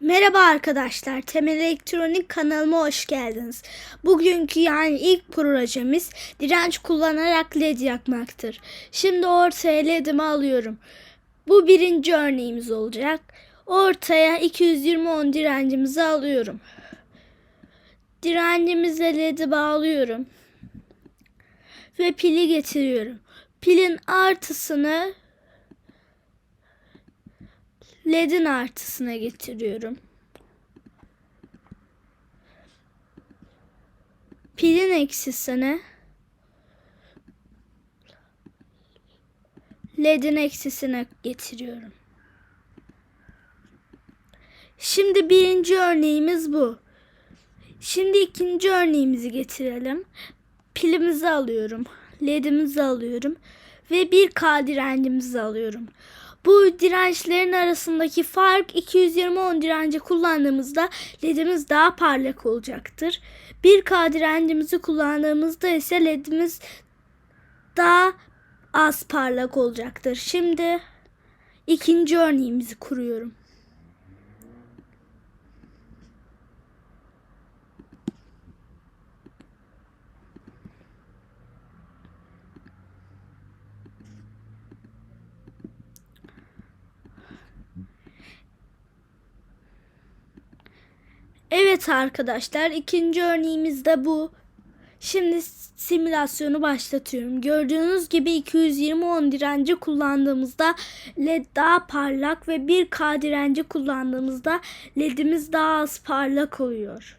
Merhaba arkadaşlar, Temel Elektronik kanalıma hoş geldiniz. Bugünkü yani ilk projemiz direnç kullanarak led yakmaktır. Şimdi ortaya ledimi alıyorum. Bu birinci örneğimiz olacak. Ortaya 220 ohm direncimizi alıyorum. Direncimize ledi bağlıyorum. Ve pili getiriyorum. Pilin artısını ledin artısına getiriyorum. Pilin eksisini ledin eksisine getiriyorum. Şimdi birinci örneğimiz bu. Şimdi ikinci örneğimizi getirelim. Pilimizi alıyorum. Ledimizi alıyorum. Ve 1K direncimizi alıyorum. Bu dirençlerin arasındaki fark 220 ohm direnci kullandığımızda ledimiz daha parlak olacaktır. 1K direncimizi kullandığımızda ise ledimiz daha az parlak olacaktır. Şimdi ikinci örneğimizi kuruyorum. Evet arkadaşlar ikinci örneğimiz de bu. Şimdi simülasyonu başlatıyorum. Gördüğünüz gibi 220 ohm direnci kullandığımızda led daha parlak ve 1K direnci kullandığımızda ledimiz daha az parlak oluyor.